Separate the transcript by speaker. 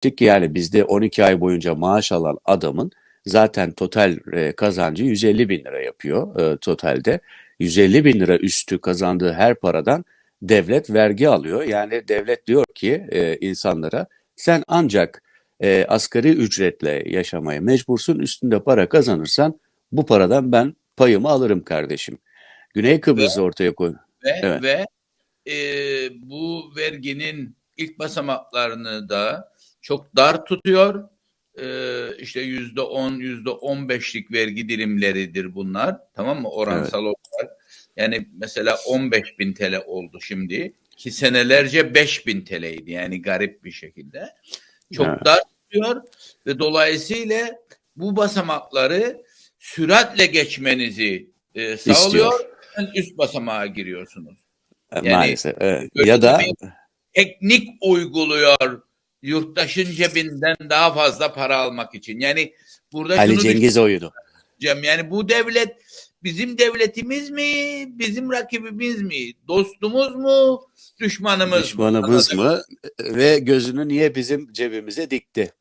Speaker 1: ki yani bizde 12 ay boyunca maaş alan adamın zaten total e, kazancı 150 bin lira yapıyor e, totalde. 150 bin lira üstü kazandığı her paradan devlet vergi alıyor. Yani devlet diyor ki e, insanlara sen ancak e, asgari ücretle yaşamaya mecbursun. Üstünde para kazanırsan bu paradan ben payımı alırım kardeşim. Güney Kıbrıs'ı ortaya koy.
Speaker 2: Ve,
Speaker 1: Evet.
Speaker 2: ve e, bu verginin ilk basamaklarını da çok dar tutuyor. E, işte yüzde on, yüzde on beşlik vergi dilimleridir bunlar. Tamam mı? Oransal olarak. Yani mesela 15 bin TL oldu şimdi. Ki senelerce 5 bin TL'ydi. Yani garip bir şekilde. Çok
Speaker 1: Evet.
Speaker 2: dar tutuyor ve dolayısıyla bu basamakları süratle geçmenizi e, sağlıyor.
Speaker 1: İstiyor.
Speaker 2: Üst basamağa giriyorsunuz.
Speaker 1: E,
Speaker 2: Yani
Speaker 1: Maalesef. evet. Ya da
Speaker 2: teknik uyguluyor yurttaşın cebinden daha fazla para almak için. Yani burada
Speaker 1: Ali
Speaker 2: şunu
Speaker 1: Cengiz oyunu.
Speaker 2: düşüneceğim. Yani bu devlet bizim devletimiz mi, bizim rakibimiz mi, dostumuz mu, düşmanımız mı?
Speaker 1: Düşmanımız mı? Ve gözünü niye bizim cebimize dikti?